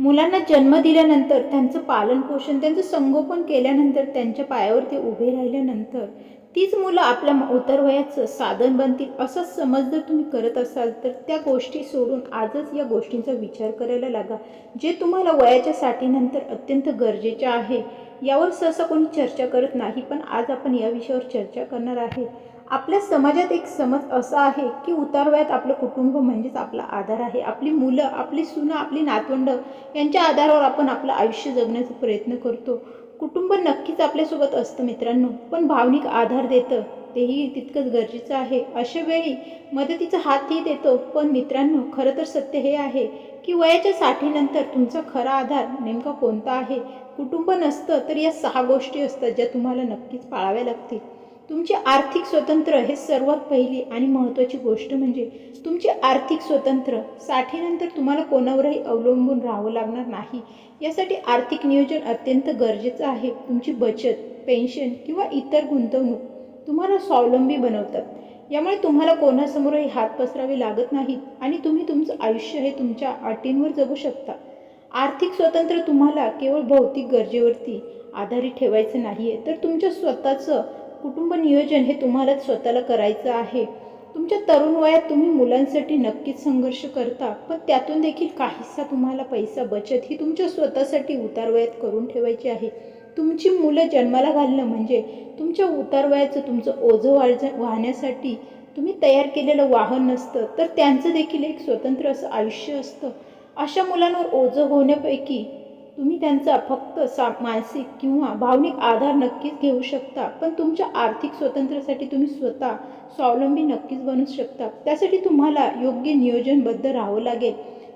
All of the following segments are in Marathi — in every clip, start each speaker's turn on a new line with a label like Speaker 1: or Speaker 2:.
Speaker 1: मुलांना जन्म दिल्यानंतर त्यांचं पालनपोषण त्यांचं संगोपन केल्यानंतर त्यांच्या पायावरती उभे राहिल्यानंतर तीच मुलं आपल्या उतरवयाचं साधन बनतील असंच समज जर तुम्ही करत असाल तर त्या गोष्टी सोडून आजच या गोष्टींचा विचार करायला लागा. जे तुम्हाला वयाच्या साठीनंतर अत्यंत गरजेचे आहे यावर सहसा कोणी चर्चा करत नाही पण आज आपण या विषयावर चर्चा करणार आहे. आपल्या समाजात एक समज असा आहे की उतारवयात आपलं कुटुंब म्हणजेच आपला आधार आहे. आपली मुलं आपली सुनं आपली नातवंड यांच्या आधारावर आपण आपलं आयुष्य जगण्याचा प्रयत्न करतो. कुटुंब नक्कीच आपल्यासोबत असतं मित्रांनो पण भावनिक आधार देतं तेही तितकंच गरजेचं आहे. अशा वेळी मदतीचा हातही देतो पण मित्रांनो खरं तर सत्य हे आहे की वयाच्या साठीनंतर तुमचा खरा आधार नेमका कोणता आहे? कुटुंब नसतं तर या सहा गोष्टी असतात ज्या तुम्हाला नक्कीच पाळाव्या लागतील. तुमचे आर्थिक स्वतंत्र हे सर्वात पहिली आणि महत्त्वाची गोष्ट म्हणजे तुमचे आर्थिक स्वतंत्र साठीनंतर तुम्हाला कोणावरही अवलंबून राहावं लागणार नाही. यासाठी आर्थिक नियोजन अत्यंत गरजेचं आहे. तुमची बचत पेन्शन किंवा इतर गुंतवणूक तुम्हाला स्वावलंबी बनवतात. यामुळे तुम्हाला कोणासमोरही हात पसरावे लागत नाहीत आणि तुम्ही तुमचं आयुष्य हे तुमच्या अटींवर जगू शकता. आर्थिक स्वतंत्र तुम्हाला केवळ भौतिक गरजेवरती आधारित ठेवायचं नाही आहे तर तुमच्या स्वतःचं कुटुंब नियोजन हे तुम्हालाच स्वतःला करायचं आहे. तुमच्या तरुण वयात तुम्ही मुलांसाठी नक्कीच संघर्ष करता पण त्यातून देखील काहीसा तुम्हाला पैसा बचत ही तुमच्या स्वतःसाठी उतारवयात करून ठेवायची आहे. तुमची मुलं जन्माला घालणं म्हणजे तुमच्या उतारवयाचं तुमचं ओझं वाढ वाहण्यासाठी तुम्ही तयार केलेलं वाहन नसतं तर त्यांचं देखील एक स्वतंत्र असं आयुष्य असतं. अशा मुलांवर ओझं होण्यापैकी तुम्ही त्यांचा फक्त सा मानसिक किंवा भावनिक आधार नक्कीच घेऊ शकता. पण तुमच्या आर्थिक स्वातंत्र्यासाठी तुम्ही स्वतः स्वावलंबी नक्कीच बनू शकता. त्यासाठी तुम्हाला योग्य नियोजनबद्ध राहावं लागेल.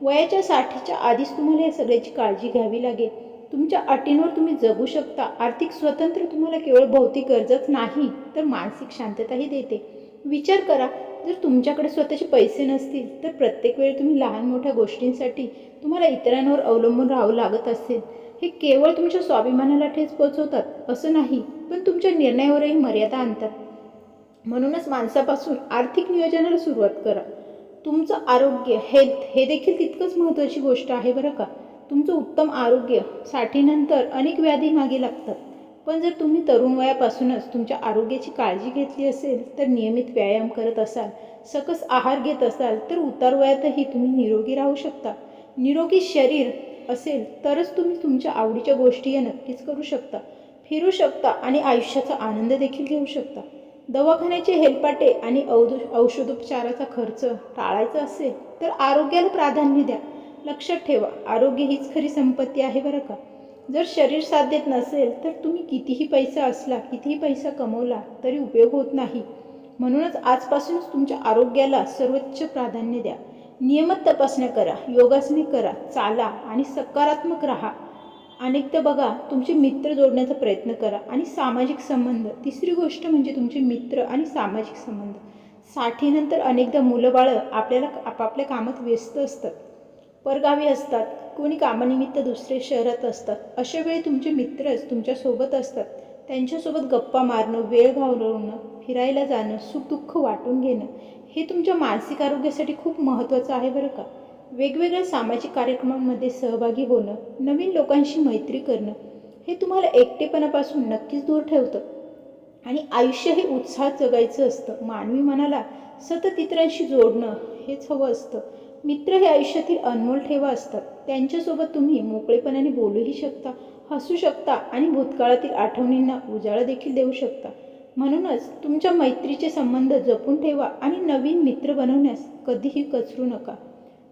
Speaker 1: वयाच्या साठीच्या आधीच तुम्हाला या सगळ्याची काळजी घ्यावी लागेल. तुमच्या अटींवर तुम्ही जगू शकता. आर्थिक स्वतंत्र तुम्हाला केवळ भौतिक गरजच नाही तर मानसिक शांतताही देते. विचार करा जर तुमच्याकडे स्वतःचे पैसे नसतील तर प्रत्येक वेळी तुम्ही लहान मोठ्या गोष्टींसाठी तुम्हाला इतरांवर अवलंबून राहावं लागत असेल. हे केवळ तुमच्या स्वाभिमानाला ठेच पोचवतात असं नाही पण तुमच्या निर्णयावरही मर्यादा आणतात. म्हणूनच माणसापासून आर्थिक नियोजनाला सुरुवात करा. तुमचं आरोग्य हेल्थ हे देखील तितकंच महत्त्वाची गोष्ट आहे बरं का? तुमचं उत्तम आरोग्य साठीनंतर अनेक व्याधी मागे लागतात. पण जर तुम्ही तरुण वयापासूनच तुमच्या आरोग्याची काळजी घेतली असेल तर नियमित व्यायाम करत असाल सकस आहार घेत असाल तर उतार वयातही तुम्ही निरोगी राहू शकता. निरोगी शरीर असेल तरच तुम्ही तुमच्या आवडीच्या गोष्टी या नक्कीच करू शकता. फिरू शकता आणि आयुष्याचा आनंद देखील घेऊ शकता. दवाखान्याचे हेलपाटे आणि औध औषधोपचाराचा खर्च टाळायचा असेल तर आरोग्याला प्राधान्य द्या. लक्षात ठेवा आरोग्य हीच खरी संपत्ती आहे बरं का. जर शरीर साथ देत नसेल तर तुम्ही कितीही पैसा असला कितीही पैसा कमवला तरी उपयोग होत नाही. म्हणूनच आजपासूनच तुमच्या आरोग्याला सर्वोच्च प्राधान्य द्या. नियमित तपासण्या करा योगासने करा चाला आणि सकारात्मक राहा. अनेकदा बघा तुमचे मित्र जोडण्याचा प्रयत्न करा आणि सामाजिक संबंध. तिसरी गोष्ट म्हणजे तुमचे मित्र आणि सामाजिक संबंध. साठीनंतर अनेकदा मुलं बाळं आपल्याला आपापल्या कामात व्यस्त असतात. परगावी असतात. कोणी कामानिमित्त दुसरे शहरात असतात. अशा वेळी तुमचे मित्रच तुमच्यासोबत असतात. त्यांच्यासोबत गप्पा मारणं वेळ घालवणं फिरायला जाणं सुखदुःख वाटून घेणं हे तुमच्या मानसिक आरोग्यासाठी खूप महत्त्वाचं आहे बरं का? वेगवेगळ्या सामाजिक कार्यक्रमांमध्ये सहभागी होणं नवीन लोकांशी मैत्री करणं हे तुम्हाला एकटेपणापासून नक्कीच दूर ठेवतं. आणि आयुष्य हे उत्साहात जगायचं असतं. मानवी मनाला सतत इतरांशी जोडणं हेच हवं असतं. मित्र हे आयुष्यातील अनमोल ठेवा असतात. त्यांच्यासोबत तुम्ही मोकळेपणाने बोलूही शकता हसू शकता आणि भूतकाळातील आठवणींना उजाळा देखील देऊ शकता. म्हणूनच तुमच्या मैत्रीचे संबंध जपून ठेवा आणि नवीन मित्र बनवण्यास कधीही कचरू नका.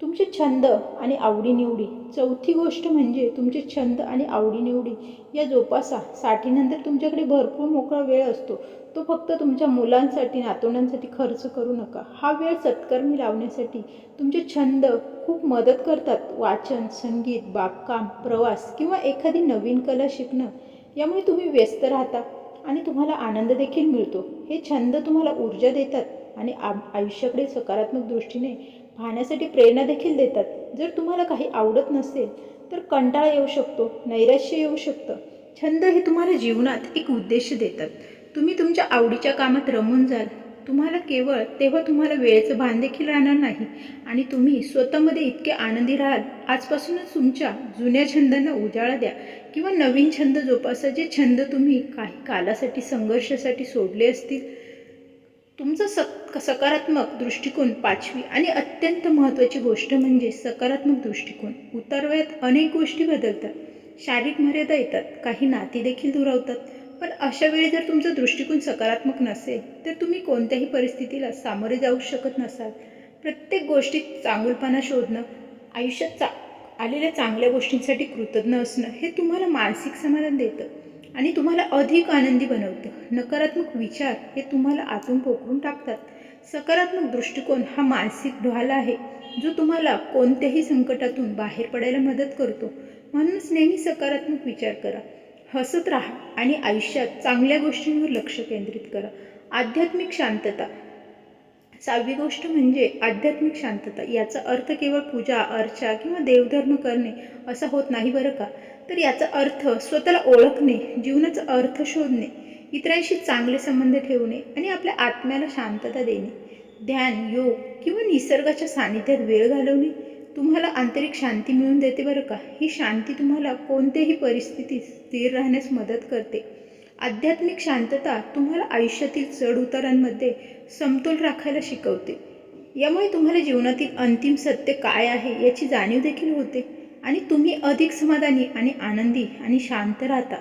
Speaker 1: तुमचे छंद आणि आवडीनिवडी. चौथी गोष्ट म्हणजे तुमचे छंद आणि आवडीनिवडी. या जोपासा साठीनंतर तुमच्याकडे भरपूर मोकळा वेळ असतो. तो फक्त तुमच्या मुलांसाठी नातवंडांसाठी खर्च करू नका. हा वेळ सत्कर्मी लावण्यासाठी तुमचे छंद खूप मदत करतात. वाचन संगीत बागकाम प्रवास किंवा एखादी नवीन कला शिकणं. यामुळे तुम्ही व्यस्त राहता आणि तुम्हाला आनंद देखील मिळतो. हे छंद तुम्हाला ऊर्जा देतात आणि आयुष्याकडे सकारात्मक दृष्टीने पाहण्यासाठी प्रेरणा देखील देतात. जर तुम्हाला काही आवडत नसेल तर कंटाळा येऊ शकतो नैराश्य येऊ शकतं. छंद हे तुम्हाला जीवनात एक उद्देश देतात. तुम्ही तुमच्या आवडीच्या कामात रमून जाल. तुम्हाला केवळ तेव्हा तुम्हाला वेळेचं भान देखील राहणार नाही. आणि तुम्ही स्वतःमध्ये इतके आनंदी राहाल. आजपासूनच तुमच्या जुन्या छंदांना उजाळा द्या किंवा नवीन छंद जोपासा जे छंद तुम्ही काही कालासाठी संघर्षासाठी सोडले असतील. तुमचा सक सकारात्मक दृष्टिकोन पाचवी आणि अत्यंत महत्त्वाची गोष्ट म्हणजे सकारात्मक दृष्टिकोन. उतरवयात अनेक गोष्टी बदलतात. शारीरिक मर्यादा येतात. काही नाती देखील दुरावतात. पण अशा वेळी जर तुमचा दृष्टिकोन सकारात्मक नसेल तर तुम्ही कोणत्याही परिस्थितीला सामोरे जाऊ शकत नसाल. प्रत्येक गोष्टीत चांगुलपणा शोधणं आयुष्यात चा आलेल्या चांगल्या गोष्टींसाठी कृतज्ञ असणं हे तुम्हाला मानसिक समाधान देतं. आणि तुम्हाला अधिक आनंदी बनवतं. नकारात्मक विचार हे तुम्हाला आतून पोखरून टाकतात. सकारात्मक दृष्टिकोन हा मानसिक ढाल आहे जो तुम्हाला कोणत्याही संकटातून बाहेर पडायला मदत करतो. म्हणूनच नेहमी सकारात्मक विचार करा. हसत राहा आणि आयुष्यात चांगल्या गोष्टींवर लक्ष केंद्रित करा. आध्यात्मिक शांतता. सहावी गोष्ट म्हणजे आध्यात्मिक शांतता. याचा अर्थ केवळ पूजा अर्चा किंवा देवधर्म करणे असा होत नाही बरं का? तर याचा अर्थ स्वतःला ओळखणे जीवनाचा अर्थ शोधणे इतरांशी चांगले संबंध ठेवणे आणि आपल्या आत्म्याला शांतता देणे. ध्यान योग किंवा निसर्गाच्या सानिध्यात वेळ घालवणे तुम्हाला आंतरिक शांती मिळून देते बरं का? ही शांती तुम्हाला कोणत्याही परिस्थितीत स्थिर राहण्यास मदत करते. आध्यात्मिक शांतता तुम्हाला आयुष्यातील चढउतारांमध्ये समतोल राखायला शिकवते. यामुळे तुम्हाला जीवनातील अंतिम सत्य काय आहे याची जाणीव देखील होते. आणि तुम्ही अधिक समाधानी आणि आनंदी आणि शांत राहता.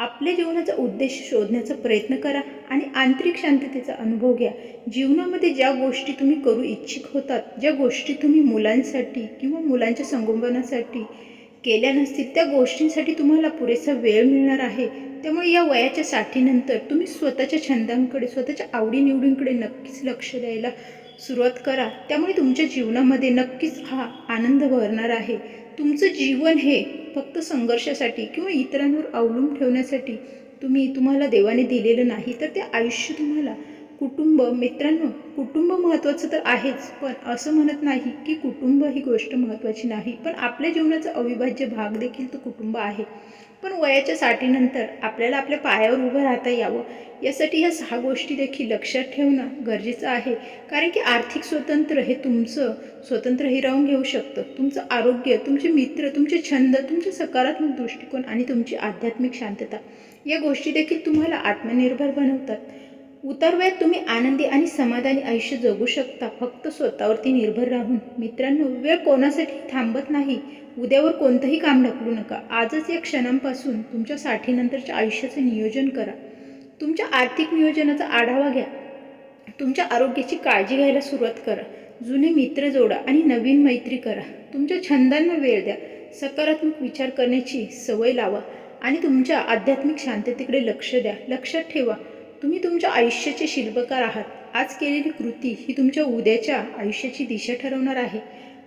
Speaker 1: आपल्या जीवनाचा उद्देश शोधण्याचा प्रयत्न करा आणि आंतरिक शांततेचा अनुभव घ्या. जीवनामध्ये ज्या गोष्टी तुम्ही करू इच्छिक होतात ज्या गोष्टी तुम्ही मुलांसाठी किंवा मुलांच्या संगोपनासाठी केल्या नसतील त्या गोष्टींसाठी तुम्हाला पुरेसा वेळ मिळणार आहे. त्यामुळे या वयाच्या साठीनंतर तुम्ही स्वतःच्या छंदांकडे स्वतःच्या आवडीनिवडींकडे नक्कीच लक्ष द्यायला सुरुवात करा. त्यामुळे तुमच्या जीवनामध्ये नक्कीच हा आनंद भरणार आहे. तुमचं जीवन हे फक्त संघर्षासाठी किंवा इतरांवर अवलंबून ठेवण्यासाठी तुम्ही तुम्हाला देवाने दिलेलं नाही तर ते आयुष्य तुम्हाला कुटुंब मित्रांनो कुटुंब महत्त्वाचं तर आहेच पण असं म्हणत नाही की कुटुंब ही गोष्ट महत्त्वाची नाही. पण आपल्या जीवनाचा अविभाज्य भाग देखील तो कुटुंब आहे. पण वयाच्या साठीनंतर आपल्याला आपल्या पायावर उभं राहता यावं यासाठी ह्या सहा गोष्टी देखील लक्षात ठेवणं गरजेचं आहे. कारण की आर्थिक स्वतंत्र हे तुमचं स्वतंत्र हिरावून घेऊ शकतं. तुमचं आरोग्य तुमचे मित्र तुमचे छंद तुमचे सकारात्मक दृष्टिकोन आणि तुमची आध्यात्मिक शांतता या गोष्टी देखील तुम्हाला आत्मनिर्भर बनवतात. उतार वयात तुम्ही आनंदी आणि समाधानी आयुष्य जगू शकता. फक्त स्वतःवरती निर्भर राहून. मित्रांनो वेळ कोणासाठी थांबत नाही. उद्यावर कोणतंही काम ढकलू नका. आजच या क्षणांपासून तुमच्या साठीनंतरच्या आयुष्याचं नियोजन करा. तुमच्या आर्थिक नियोजनाचा आढावा घ्या. तुमच्या आरोग्याची काळजी घ्यायला सुरुवात करा. जुने मित्र जोडा आणि नवीन मैत्री करा. तुमच्या छंदांना वेळ द्या. सकारात्मक विचार करण्याची सवय लावा. आणि तुमच्या आध्यात्मिक शांततेकडे लक्ष द्या. लक्षात ठेवा. तुम्ही तुमच्या आयुष्याचे शिल्पकार आहात. आज केलेली कृती ही तुमच्या उद्याच्या आयुष्याची दिशा ठरवणार आहे.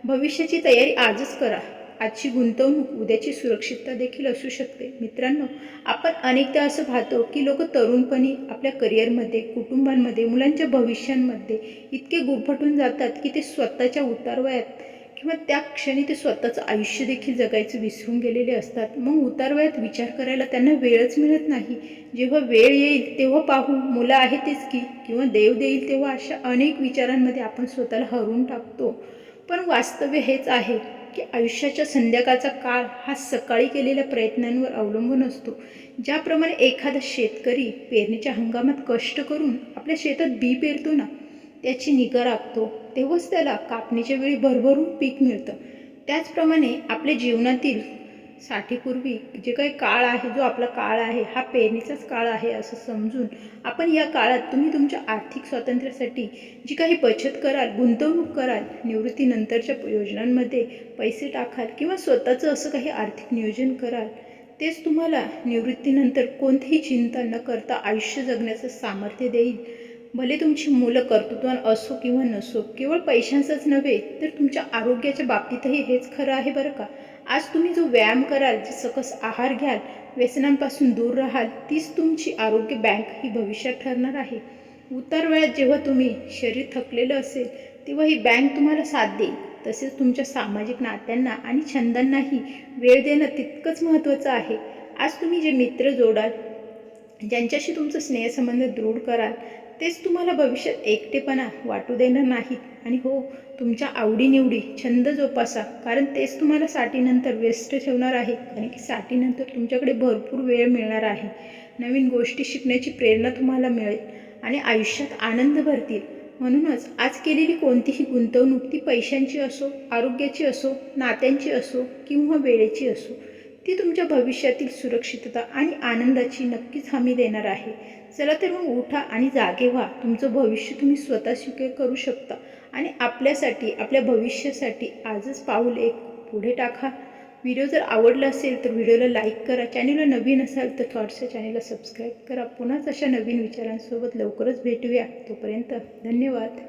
Speaker 1: भविष्याची तयारी आजच करा. आजची गुंतवणूक उद्याची सुरक्षितता देखील असू शकते. मित्रांनो आपण अनेकदा असं पाहतो की लोक तरुणपणी आपल्या करिअरमध्ये कुटुंबांमध्ये मुलांच्या भविष्यांमध्ये इतके गुरफटून जातात की ते स्वतःच्या उतारवयात किंवा त्या क्षणी ते स्वतःचं आयुष्य देखील जगायचं विसरून गेलेले असतात. मग उतारवयात विचार करायला त्यांना वेळच मिळत नाही. जेव्हा वेळ येईल तेव्हा पाहू मुलं आहेतच की किंवा देव देईल तेव्हा अशा अनेक विचारांमध्ये आपण स्वतःला हरवून टाकतो. पण वास्तव्य हेच आहे की आयुष्याच्या संध्याकाळचा काळ हा सकाळी केलेल्या प्रयत्नांवर अवलंबून असतो. ज्याप्रमाणे एखादा शेतकरी पेरणीच्या हंगामात कष्ट करून आपल्या शेतात बी पेरतो ना त्याची निगा राखतो. तेव्हाच त्याला कापणीच्या वेळी भरभरून पीक मिळतं. त्याचप्रमाणे आपल्या जीवनातील साठीपूर्वी जे काही काळ आहे जो आपला काळ आहे हा पेरणीचाच काळ आहे असं समजून आपण या काळात तुम्ही तुमच्या आर्थिक स्वातंत्र्यासाठी जी काही बचत कराल गुंतवणूक कराल निवृत्तीनंतरच्या योजनांमध्ये पैसे टाकाल किंवा स्वतःचं असं काही आर्थिक नियोजन कराल तेच तुम्हाला निवृत्तीनंतर कोणतीही चिंता न करता आयुष्य जगण्याचं सामर्थ्य देईल. भले तुमची मुलं कर्तृत्वान असो किंवा नसो केवळ पैशांचंच नव्हे तर तुमच्या आरोग्याच्या बाबतीतही हेच खरं आहे बरं का? आज तुम्ही जो व्यायाम कराल जे सकस आहार घ्याल व्यसनांपासून दूर राहाल तीच तुमची आरोग्य बँक ही भविष्यात ठरणार आहे. उतार वेळात जेव्हा तुम्ही शरीर थकलेलं असेल तेव्हा ही बँक तुम्हाला साथ देईल. तसेच तुमच्या सामाजिक नात्यांना आणि छंदांनाही वेळ देणं तितकंच महत्त्वाचं आहे. आज तुम्ही जे मित्र जोडाल ज्यांच्याशी तुमचं स्नेहसंबंध दृढ कराल तेच तुम्हाला भविष्यात एकटेपणा वाटू देणार नाहीत आणि हो तुमच्या आवडीनिवडी छंद जोपासा कारण तेच तुम्हाला साठीनंतर व्यस्त ठेवणार आहे. कारण की साठीनंतर तुमच्याकडे भरपूर वेळ मिळणार आहे. नवीन गोष्टी शिकण्याची प्रेरणा तुम्हाला मिळेल आणि आयुष्यात आनंद भरतील. म्हणूनच आज केलेली कोणतीही गुंतवणूक ती पैशांची असो आरोग्याची असो नात्यांची असो किंवा वेळेची असो ती तुमच्या भविष्यातील सुरक्षितता आणि आनंदाची नक्कीच हमी देणार आहे. चला तर मग उठा आणि जागे व्हा. तुमचं भविष्य तुम्ही स्वतः स्वीकार करू शकता आणि आपल्यासाठी आपल्या भविष्यासाठी आजच पाऊल एक पुढे टाका. व्हिडिओ जर आवडला असेल तर व्हिडिओला लाईक करा. चॅनलला नवीन असाल तर थॉट्सच्या चॅनलला सबस्क्राईब करा. पुन्हाच अशा नवीन विचारांसोबत लवकरच भेटूया. तोपर्यंत धन्यवाद.